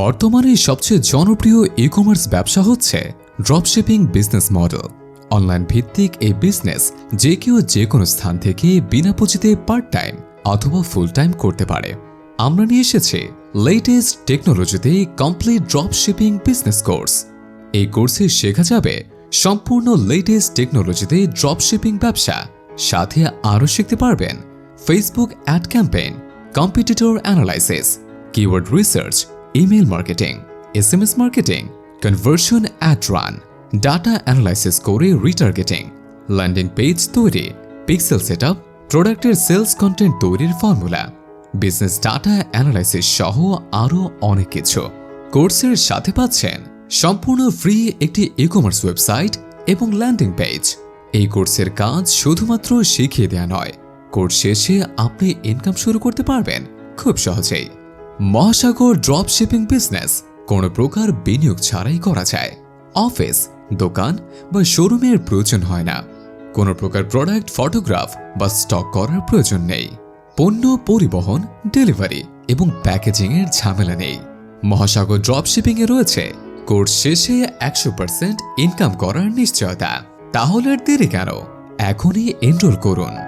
বর্তমানে সবচেয়ে জনপ্রিয় ই কমার্স ব্যবসা হচ্ছে ড্রপশিপিং বিজনেস মডেল অনলাইন ভিত্তিক এই বিজনেস যে কেউ যে কোনো স্থান থেকে বিনা পুঁজিতে পার্ট টাইম অথবা ফুল টাইম করতে পারে। আমরা নিয়ে এসেছি লেটেস্ট টেকনোলজিতে কমপ্লিট ড্রপশিপিং বিজনেস কোর্স এই কোর্সে শেখা যাবে সম্পূর্ণ লেটেস্ট টেকনোলজিতে ড্রপশিপিং ব্যবসা। সাথে আরও শিখতে পারবেন Facebook ad campaign competitor analysis keyword research email marketing S M S marketing conversion ad run data analysis করে রিটার্গেটিং ল্যান্ডিং পেজ তৈরি পিক্সেল সেট আপ প্রোডাক্টের সেলস কন্টেন্ট তৈরির ফর্মুলা বিজনেস ডাটা অ্যানালাইসিস সহ আরও অনেক কিছু। কোর্সের সাথে পাচ্ছেন সম্পূর্ণ ফ্রি একটি ই কমার্স ওয়েবসাইট এবং ল্যান্ডিং পেজ এই কোর্সের কাজ শুধুমাত্র শিখিয়ে দেওয়া নয় কোর্স শেষে আপনি ইনকাম শুরু করতে পারবেন খুব সহজেই। মহাসাগর ড্রপ শিপিং বিজনেস কোনো প্রকার বিনিয়োগ ছাড়াই করা যায়। অফিস দোকান বা শোরুমের প্রয়োজন হয় না। কোনো প্রকার প্রোডাক্ট ফটোগ্রাফ বা স্টক করার প্রয়োজন নেই। পণ্য পরিবহন ডেলিভারি এবং প্যাকেজিং এর ঝামেলা নেই। মহাসাগর ড্রপ শিপিং এ রয়েছে কোর্স শেষে একশো পার্সেন্ট ইনকাম করার নিশ্চয়তা। তাহলে আর দেরি কেন? এখনই এনরোল করুন।